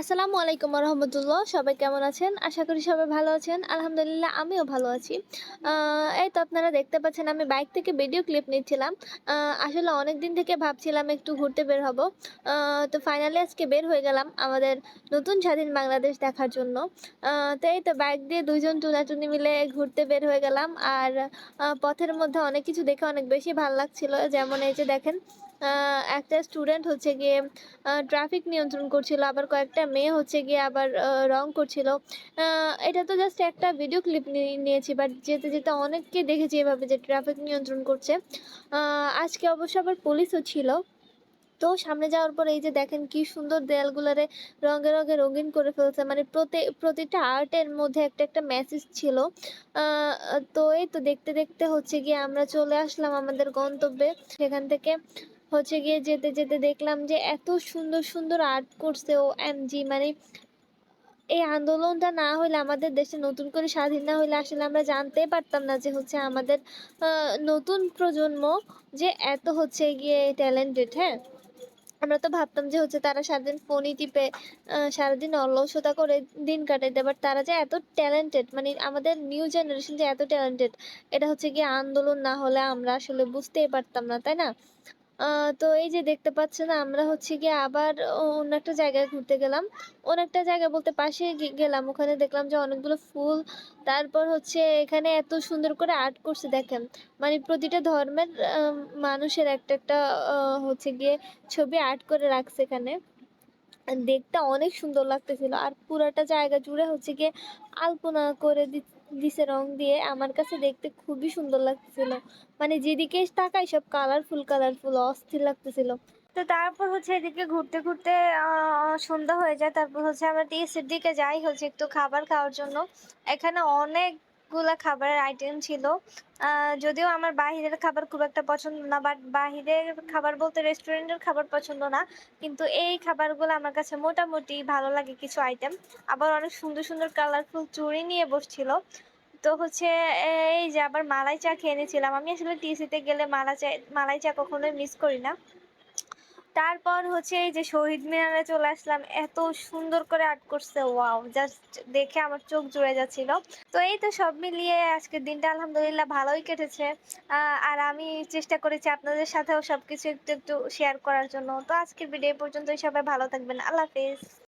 আসসালামু আলাইকুম রহমতুল্লাহ সবাই কেমন আছেন? আশা করি সবাই ভালো আছেন। আলহামদুলিল্লাহ, আমিও ভালো আছি। এই তো আপনারা দেখতে পাচ্ছেন, আমি বাইক থেকে ভিডিও ক্লিপ নিচ্ছিলাম। আসলে অনেক দিন থেকে ভাবছিলাম একটু ঘুরতে বের হব। তো ফাইনালি আজকে বের হয়ে গেলাম আমাদের নতুন স্বাধীন বাংলাদেশ দেখার জন্য। তো এই তো বাইক দিয়ে দুইজন টুনাটুনি মিলে ঘুরতে বের হয়ে গেলাম। আর পথের মধ্যে অনেক কিছু দেখে অনেক বেশি ভালো লাগছিল। যেমন এই যে দেখেন একটা স্টুডেন্ট হচ্ছে গিয়ে ট্রাফিক নিয়ন্ত্রণ করছিল, আবার কয়েকটা মেয়ে হচ্ছে গিয়ে আবার রং করছিল। এটা তো জাস্ট একটা ভিডিও ক্লিপ নিয়েছি বাট যেতে যেতে অনেককে দেখেছি এভাবে যে ট্রাফিক নিয়ন্ত্রণ করছে। আজকে অবশ্য আবার পুলিশও ছিল। তো সামনে যাওয়ার পর এই যে দেখেন কি সুন্দর দেয়ালগুলারে রঙে রঙে রঙিন করে ফেলছে মানে প্রতি, প্রতিটা আর্টের মধ্যে একটা একটা মেসেজ ছিল। তো এই তো দেখতে দেখতে হচ্ছে গিয়ে আমরা চলে আসলাম আমাদের গন্তব্যে। সেখান থেকে হচ্ছে গিয়ে যেতে যেতে দেখলাম যে এত সুন্দর সুন্দর আর্ট করছে ও এমজি মানে এই আন্দোলনটা না হলে আমাদের দেশে নতুন করে স্বাধীন না হলে আসলে আমরা জানতে পারতাম না যে হচ্ছে আমাদের নতুন প্রজন্ম যে এত হচ্ছে গিয়ে ট্যালেন্টেড হ্যাঁ? আমরা তো ভাবতাম যে হচ্ছে তারা সারাদিন ফোনই টিপে সারাদিন অলসতা করে দিন কাটাইতে বাট তারা যে এত ট্যালেন্টেড মানে আমাদের নিউ জেনারেশন যে এত ট্যালেন্টেড এটা হচ্ছে গিয়ে আন্দোলন না হলে আমরা আসলে বুঝতেই পারতাম না, তাই না? তো এই যে দেখতে পাচ্ছেন, আমরা হচ্ছে গিয়ে আবার অন্য একটা জায়গায় ঘুরতে গেলাম। অন্য একটা জায়গা বলতে পাশে গেলাম। ওখানে দেখলাম যে অনেকগুলো ফুল। তারপর হচ্ছে এখানে এত সুন্দর করে আর্ট করছে, দেখেন। মানে প্রতিটা ধর্মের মানুষের একটা একটা হচ্ছে গিয়ে ছবি আর্ট করে রাখছে এখানে। দেখতে অনেক সুন্দর লাগতেছিল। আর পুরাটা জায়গা জুড়ে হচ্ছে গিয়ে আলপনা করে দিছে রং দিয়ে। আমার কাছে দেখতে খুবই সুন্দর লাগতেছিল। মানে যেদিকে তাকাই সব কালারফুল কালারফুল অস্থির লাগতেছিল। তো তারপর হচ্ছে এদিকে ঘুরতে ঘুরতে সন্ধ্যা হয়ে যায়। তারপর হচ্ছে আমরা টিএসির দিকে যাই হচ্ছে একটু খাবার খাওয়ার জন্য। এখানে অনেকগুলা খাবারের আইটেম ছিল। যদিও আমার বাহিরের খাবার খুব একটা পছন্দ না বাট বাহিরের খাবার বলতে রেস্টুরেন্টের খাবার পছন্দ না। কিন্তু এই খাবারগুলো আমার কাছে মোটামুটি ভালো লাগে কিছু আইটেম আবার অনেক সুন্দর সুন্দর কালারফুল চুড়ি নিয়ে বসছিল। তো হচ্ছে, এই যে আবার মালাই চা খেয়ে নিয়েছিলাম আমি আসলে টিসিতে গেলে মালা চা, মালাই চা কখনোই মিস করি না। তারপর হচ্ছে এই যে শহীদ মিনারে চলে আসলাম, এত সুন্দর করে আর্ট করছে ওয়াও জাস্ট দেখে আমার চোখ জুড়ে যাচ্ছিল। তো এই তো সব মিলিয়ে আজকের দিনটা আলহামদুলিল্লাহ ভালোই কেটেছে। আর আমি চেষ্টা করেছি আপনাদের সাথেও সবকিছু একটু একটু শেয়ার করার জন্য। তো আজকের ভিডিও পর্যন্তই, সবাই ভালো থাকবেন, আল্লাহ হাফিজ।